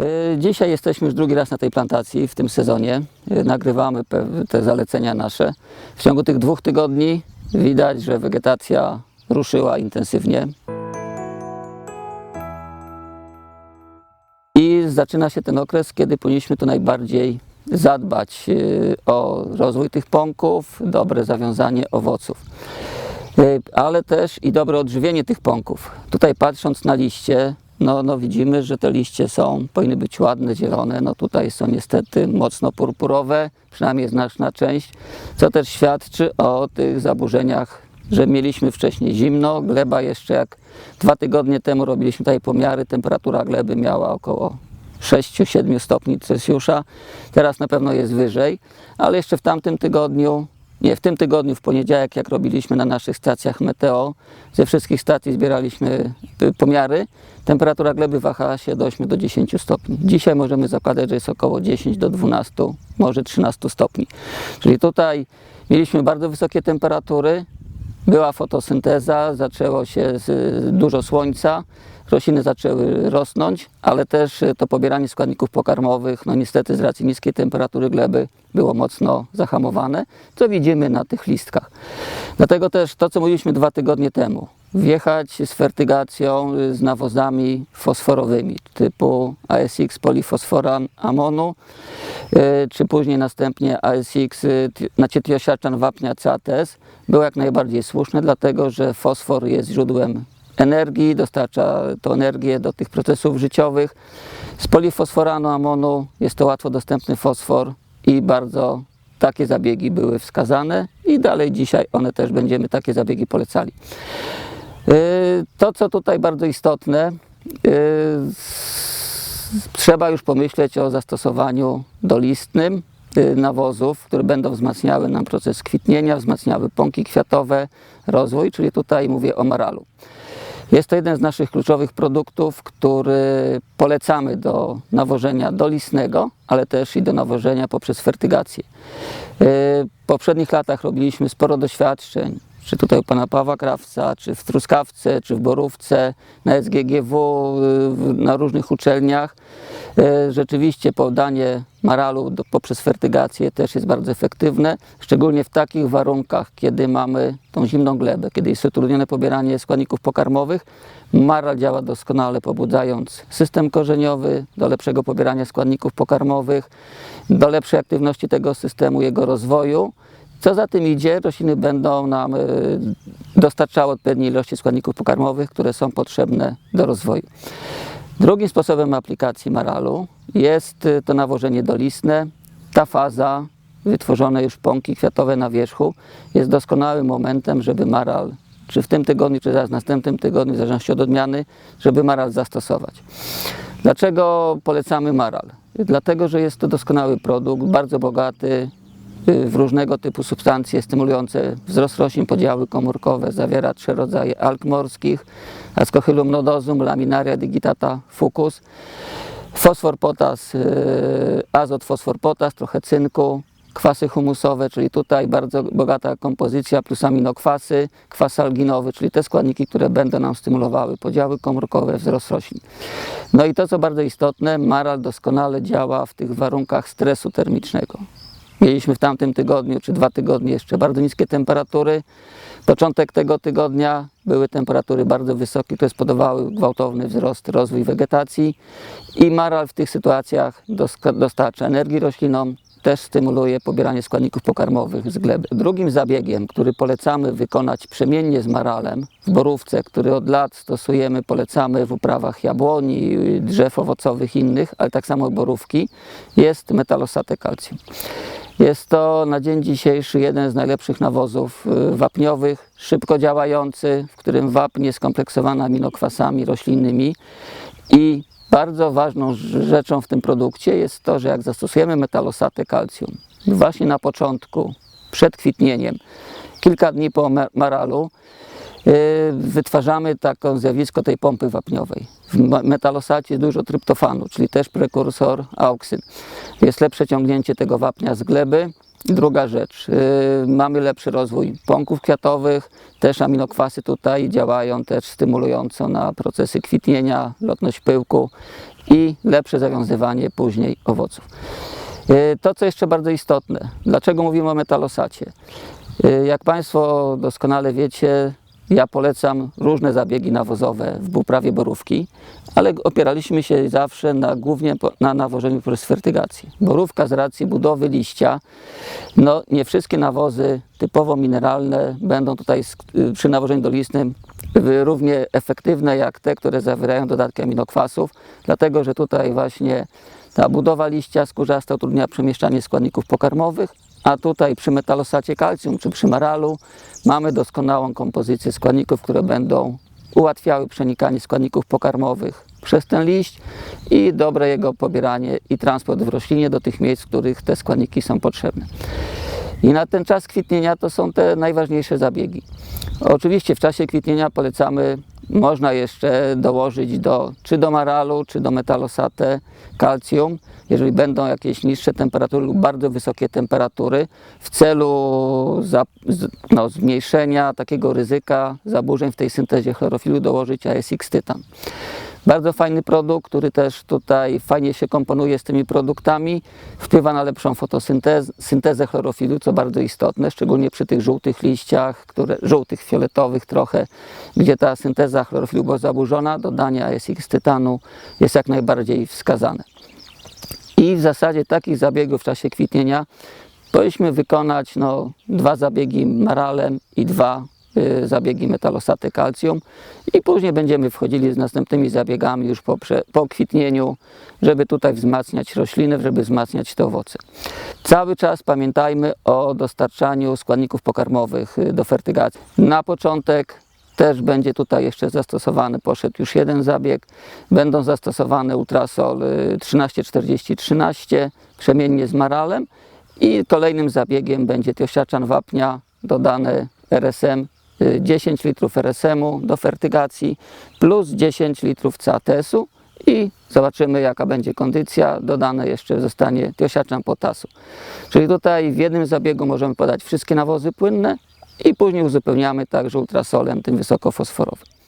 E, Dzisiaj jesteśmy już drugi raz na tej plantacji w tym sezonie. E, Nagrywamy te zalecenia nasze. W ciągu tych dwóch tygodni widać, że wegetacja ruszyła intensywnie. I zaczyna się ten okres, kiedy powinniśmy tu najbardziej zadbać e, o rozwój tych pąków, dobre zawiązanie owoców. Ale też i dobre odżywienie tych pąków. Tutaj patrząc na liście, no, no widzimy, że te liście są, powinny być ładne, zielone, no tutaj są niestety mocno purpurowe, przynajmniej znaczna część, co też świadczy o tych zaburzeniach, że mieliśmy wcześniej zimno, gleba jeszcze jak dwa tygodnie temu robiliśmy tutaj pomiary, temperatura gleby miała około 6-7 stopni Celsjusza, teraz na pewno jest wyżej, ale jeszcze w tamtym tygodniu nie, w tym tygodniu, w poniedziałek, jak robiliśmy na naszych stacjach meteo, ze wszystkich stacji zbieraliśmy y, pomiary, temperatura gleby wahała się do 8 do 10 stopni. Dzisiaj możemy zakładać, że jest około 10 do 12, może 13 stopni. Czyli tutaj mieliśmy bardzo wysokie temperatury, była fotosynteza, zaczęło się dużo słońca, rośliny zaczęły rosnąć, ale też e, to pobieranie składników pokarmowych, no niestety z racji niskiej temperatury gleby było mocno zahamowane, co widzimy na tych listkach. Dlatego też to, co mówiliśmy dwa tygodnie temu, wjechać z fertygacją, y, z nawozami fosforowymi typu ASX polifosforan amonu, y, czy później następnie ASX y, ti- nacietriosiarczan wapnia CATS było jak najbardziej słuszne, dlatego że fosfor jest źródłem energii, dostarcza to energię do tych procesów życiowych. Z polifosforanu amonu jest to łatwo dostępny fosfor i bardzo takie zabiegi były wskazane i dalej dzisiaj one też będziemy takie zabiegi polecali. Yy, To, co tutaj bardzo istotne, s- trzeba już pomyśleć o zastosowaniu dolistnym yy, nawozów, które będą wzmacniały nam proces kwitnienia, wzmacniały pąki kwiatowe, rozwój, czyli tutaj mówię o maralu. Jest to jeden z naszych kluczowych produktów, który polecamy do nawożenia dolistnego, ale też i do nawożenia poprzez fertygację. W poprzednich latach robiliśmy sporo doświadczeń, czy tutaj u pana Pawła Krawca, czy w Truskawce, czy w Borówce, na SGGW, na różnych uczelniach. Yy, Rzeczywiście podanie maralu poprzez fertygację też jest bardzo efektywne, szczególnie w takich warunkach, kiedy mamy tą zimną glebę, kiedy jest utrudnione pobieranie składników pokarmowych. Maral działa doskonale, pobudzając system korzeniowy do lepszego pobierania składników pokarmowych, do lepszej aktywności tego systemu, jego rozwoju. Co za tym idzie, rośliny będą nam y, dostarczały odpowiedniej ilości składników pokarmowych, które są potrzebne do rozwoju. Drugim sposobem aplikacji maralu jest y, to nawożenie dolistne. Ta faza, wytworzone już pąki kwiatowe na wierzchu, jest doskonałym momentem, żeby maral, czy w tym tygodniu, czy zaraz w następnym tygodniu, w zależności od odmiany, żeby maral zastosować. Dlaczego polecamy maral? Dlatego, że jest to doskonały produkt, bardzo bogaty w różnego typu substancje stymulujące wzrost roślin, podziały komórkowe, zawiera trzy rodzaje alg morskich, Ascochylum nodosum, Laminaria digitata fucus, fosfor, potas, y, azot, fosfor, potas, trochę cynku, kwasy humusowe, czyli tutaj bardzo bogata kompozycja plus aminokwasy, kwas alginowy, czyli te składniki, które będą nam stymulowały podziały komórkowe, wzrost roślin. No i to, co bardzo istotne, maral doskonale działa w tych warunkach stresu termicznego. Mieliśmy w tamtym tygodniu, czy dwa tygodnie jeszcze bardzo niskie temperatury. Początek tego tygodnia były temperatury bardzo wysokie, które spowodowały gwałtowny wzrost, rozwój wegetacji i maral w tych sytuacjach dostarcza energii roślinom, też stymuluje pobieranie składników pokarmowych z gleby. Drugim zabiegiem, który polecamy wykonać przemiennie z maralem w borówce, który od lat stosujemy, polecamy w uprawach jabłoni, drzew owocowych innych, ale tak samo borówki, jest metalosate calcium. Jest to na dzień dzisiejszy jeden z najlepszych nawozów y, wapniowych, szybko działający, w którym wapń jest skompleksowana aminokwasami roślinnymi. I bardzo ważną rz- rzeczą w tym produkcie jest to, że jak zastosujemy metalosatę calcium właśnie na początku, przed kwitnieniem, kilka dni po ma- maralu, wytwarzamy taką zjawisko tej pompy wapniowej. W metalosacie dużo tryptofanu, czyli też prekursor auksyn. Jest lepsze ciągnięcie tego wapnia z gleby. Druga rzecz, yy, mamy lepszy rozwój pąków kwiatowych, też aminokwasy tutaj działają też stymulująco na procesy kwitnienia, lotność pyłku i lepsze zawiązywanie później owoców. E, To, co jeszcze bardzo istotne, dlaczego mówimy o metalosacie? Jak Państwo doskonale wiecie, ja polecam różne zabiegi nawozowe w uprawie borówki, ale opieraliśmy się zawsze na, głównie na nawożeniu przez fertygacji. Borówka z racji budowy liścia, no nie wszystkie nawozy typowo mineralne będą tutaj y, przy nawożeniu dolistnym y, równie efektywne jak te, które zawierają dodatki aminokwasów, dlatego że tutaj właśnie ta budowa liścia skórzasta utrudnia przemieszczanie składników pokarmowych, a tutaj przy metalosacie kalcium czy przy maralu mamy doskonałą kompozycję składników, które będą ułatwiały przenikanie składników pokarmowych przez ten liść i dobre jego pobieranie i transport w roślinie do tych miejsc, w których te składniki są potrzebne. I na ten czas kwitnienia to są te najważniejsze zabiegi. Oczywiście w czasie kwitnienia polecamy, można jeszcze dołożyć do, czy do maralu, czy do metalosate kalcium, jeżeli będą jakieś niższe temperatury lub bardzo wysokie temperatury, w celu za, no, zmniejszenia takiego ryzyka zaburzeń w tej syntezie chlorofilu dołożyć ASX tytan. Bardzo fajny produkt, który też tutaj fajnie się komponuje z tymi produktami, wpływa na lepszą fotosyntezę syntezę chlorofilu, co bardzo istotne, szczególnie przy tych żółtych liściach, które, żółtych, fioletowych trochę, gdzie ta synteza chlorofilu była zaburzona, dodanie ASX tytanu jest jak najbardziej wskazane. I w zasadzie takich zabiegów w czasie kwitnienia powinniśmy wykonać no, dwa zabiegi maralem i dwa zabiegi metalosaty kalcium i później będziemy wchodzili z następnymi zabiegami już po, po kwitnieniu, żeby tutaj wzmacniać rośliny, żeby wzmacniać te owoce. Cały czas pamiętajmy o dostarczaniu składników pokarmowych y, do fertygacji. Na początek też będzie tutaj jeszcze zastosowany, poszedł już jeden zabieg. Będą zastosowane ultrasol y, 1340-13 krzemiennie z maralem i kolejnym zabiegiem będzie tiosiaczan wapnia dodane RSM, y, 10 litrów RSM-u do fertygacji plus 10 litrów CATS-u i zobaczymy jaka będzie kondycja. Dodane jeszcze zostanie tiosiaczan potasu. Czyli tutaj w jednym zabiegu możemy podać wszystkie nawozy płynne i później uzupełniamy także ultrasolem tym wysokofosforowym.